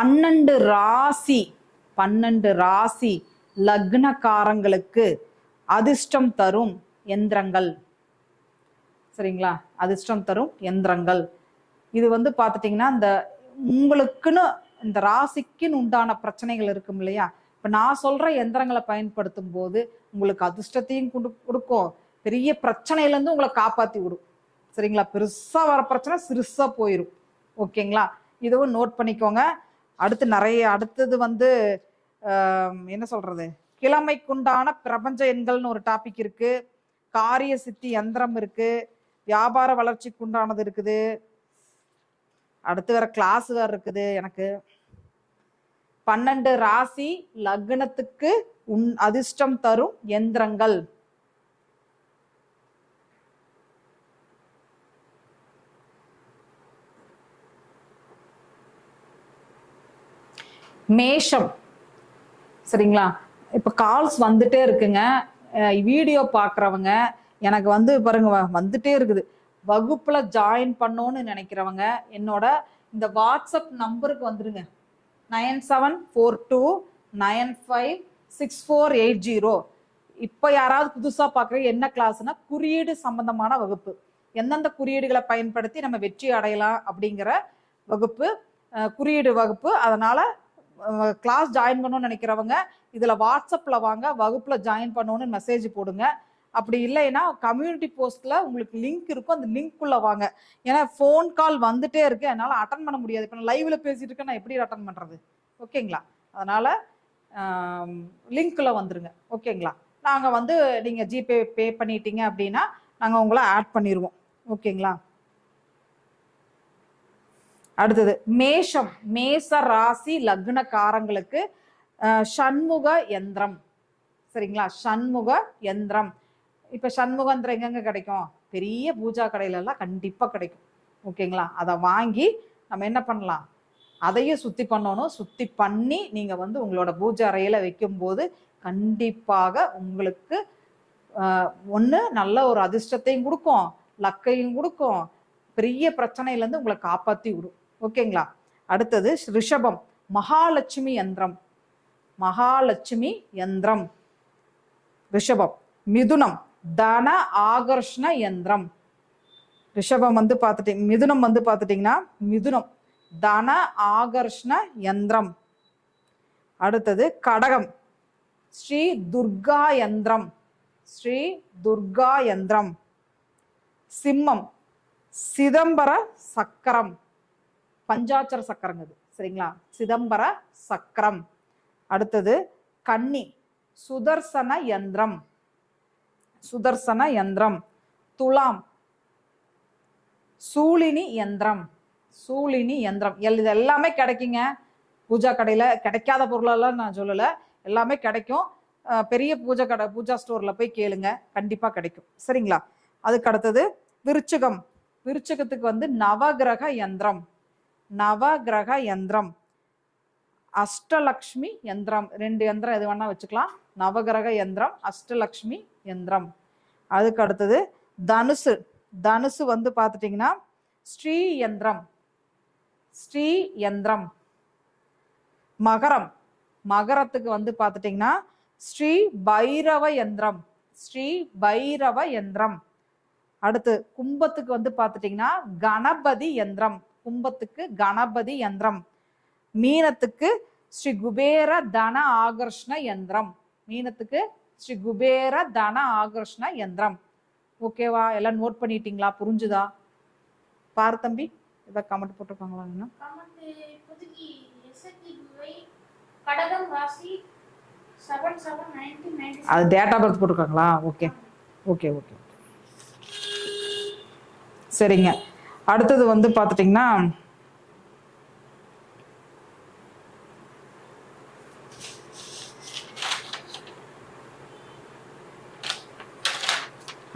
பன்னெண்டு ராசி பன்னெண்டு ராசி லக்னக்காரங்களுக்கு அதிர்ஷ்டம் தரும் எந்திரங்கள். சரிங்களா? அதிர்ஷ்டம் தரும் எந்திரங்கள். இது வந்து பார்த்துட்டிங்கன்னா இந்த உங்களுக்குன்னு இந்த ராசிக்குன்னு உண்டான பிரச்சனைகள் இருக்கும் இல்லையா? இப்போ நான் சொல்கிற எந்திரங்களை பயன்படுத்தும் போது உங்களுக்கு அதிர்ஷ்டத்தையும் கொடு கொடுக்கும். பெரிய பிரச்சனையிலேருந்து உங்களை காப்பாற்றி விடும். சரிங்களா? பெருசாக வர பிரச்சனை சிறுசாக போயிடும் ஓகேங்களா? இதுவும் நோட் பண்ணிக்கோங்க. அடுத்து நிறைய அடுத்தது வந்து என்ன சொல்றது? கிழமைக்குண்டான பிரபஞ்ச எண்கள்னு ஒரு டாபிக் இருக்கு. காரிய சித்தி யந்திரம் இருக்கு. வியாபார வளர்ச்சிக்கு உண்டானது இருக்குது. அடுத்து வேற கிளாஸ் வேற இருக்குது எனக்கு. பன்னெண்டு ராசி லக்னத்துக்கு உன் அதிர்ஷ்டம் தரும் எந்திரங்கள். மேஷம். சரிங்களா? இப்போ கால்ஸ் வந்துட்டே இருக்குங்க. வீடியோ பார்க்குறவங்க எனக்கு வந்து பாருங்க வ- வந்துட்டே இருக்குது. வகுப்பில் ஜாயின் பண்ணோன்னு நினைக்கிறவங்க என்னோட இந்த வாட்ஸ்அப் நம்பருக்கு வந்துருங்க. Nine seven four two nine five six four eight zero. இப்போ யாராவது புதுசாக பார்க்குற என்ன கிளாஸ்னா குறியீடு சம்பந்தமான வகுப்பு. எந்தெந்த குறியீடுகளை பயன்படுத்தி நம்ம வெற்றி அடையலாம் அப்படிங்கிற வகுப்பு குறியீடு வகுப்பு. அதனால் கிளாஸ் ஜாயின் பண்ணணும்னு நினைக்கிறவங்க இதில் வாட்ஸ்அப்பில் வாங்க வகுப்பில் ஜாயின் பண்ணணும்னு மெசேஜ் போடுங்க. அப்படி இல்லைன்னா கம்யூனிட்டி போஸ்ட்டில் உங்களுக்கு லிங்க் இருக்கும் அந்த லிங்க்குள்ளே வாங்க. ஏன்னா ஃபோன் கால் வந்துட்டே இருக்கு என்னால் அட்டன் பண்ண முடியாது. இப்போ நான் லைவ்ல பேசிட்டு இருக்கேன் நான் எப்படி அட்டன் பண்ணுறது ஓகேங்களா? அதனால் லிங்க்கில் வந்துருங்க. ஓகேங்களா? நாங்கள் வந்து நீங்கள் ஜிபே பே பண்ணிட்டீங்க அப்படின்னா நாங்கள் உங்களை ஆட் பண்ணிடுவோம் ஓகேங்களா? மேஷம் மேச ராசி லக்னக்காரங்களுக்கு சண்முக யந்திரம். சரிங்களா? சண்முக யந்திரம். இப்போ சண்முகந்திரம் எங்கெங்க கிடைக்கும்? பெரிய பூஜா கடையில எல்லாம் கண்டிப்பாக கிடைக்கும். ஓகேங்களா? அதை வாங்கி நம்ம என்ன பண்ணலாம்? அதையும் சுத்தி பண்ணணும். சுத்தி பண்ணி நீங்க வந்து உங்களோட பூஜை அறையில வைக்கும்போது கண்டிப்பாக உங்களுக்கு ஒன்று நல்ல ஒரு அதிர்ஷ்டத்தையும் கொடுக்கும். லக்கையும் கொடுக்கும். பெரிய பிரச்சனையிலேருந்து உங்களை காப்பாற்றி விடும். ஓகேங்களா? அடுத்தது ரிஷபம் மகாலட்சுமி யந்திரம். மகாலட்சுமி யந்திரம். ரிஷபம் மிதுனம் தன ஆகர்ஷண யந்திரம். ரிஷபம் வந்து பார்த்துட்டீங்க மிதுனம் வந்து பார்த்துட்டிங்கன்னா மிதுனம் தன ஆகர்ஷண யந்திரம். அடுத்தது கடகம் ஸ்ரீ துர்கா யந்திரம். ஸ்ரீ துர்கா யந்திரம். சிம்மம் சிதம்பர சக்கரம். பஞ்சாட்சர சக்கரங்க இது சரிங்களா? சிதம்பர சக்கரம். அடுத்தது கன்னி. சுதர்சன யந்திரம். சுதர்சன யந்திரம். துலாம். சூளினி யந்திரம். சூளினி யந்திரம். எல் இது எல்லாமே கிடைக்குங்க. பூஜா கடையில் கிடைக்காத பொருளெல்லாம் நான் சொல்லலை. எல்லாமே கிடைக்கும். பெரிய பூஜை கடை பூஜா ஸ்டோரில் போய் கேளுங்க. கண்டிப்பாக கிடைக்கும். சரிங்களா? அதுக்கு அடுத்தது விருச்சகம். விருச்சகத்துக்கு வந்து நவகிரக யந்திரம். நவகிரக யந்திரம். அஷ்டலக்ஷ்மி யந்திரம். ரெண்டு யந்திரம் எது வேணால் வச்சுக்கலாம். நவகிரக யந்திரம் அஷ்டலக்ஷ்மி யந்திரம். அதுக்கு அடுத்தது தனுசு. தனுசு வந்து பார்த்துட்டிங்கன்னா ஸ்ரீ யந்திரம். ஸ்ரீ யந்திரம். மகரம். மகரத்துக்கு வந்து பார்த்துட்டிங்கன்னா ஸ்ரீ பைரவ யந்திரம். ஸ்ரீ பைரவ யந்திரம். அடுத்து கும்பத்துக்கு வந்து பார்த்துட்டிங்கன்னா கணபதி யந்திரம். கும்பத்துக்கு கணபதி யந்திரம். மீனத்துக்கு ஸ்ரீ குபேர தன ஆகர்ஷ்ண யந்திரம். மீனத்துக்கு ஸ்ரீ குபேர தன ஆகர்ஷ்ண யந்திரம். ஓகேவா? எல்லாம் நோட் பண்ணிட்டீங்களா? புரிஞ்சுதா? பாரு தம்பி. ஏதாவது கமெண்ட் போட்டிருக்காங்களா இன்னும் அது டேட் ஆஃப் பர்த் போட்டிருக்காங்களா? ஓகே. Okay okay. சரிங்க. அடுத்தது வந்து பார்த்துட்டிங்கன்னா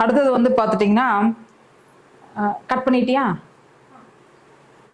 அடுத்தது வந்து பார்த்துட்டிங்கன்னா கட் பண்ணிட்டியா?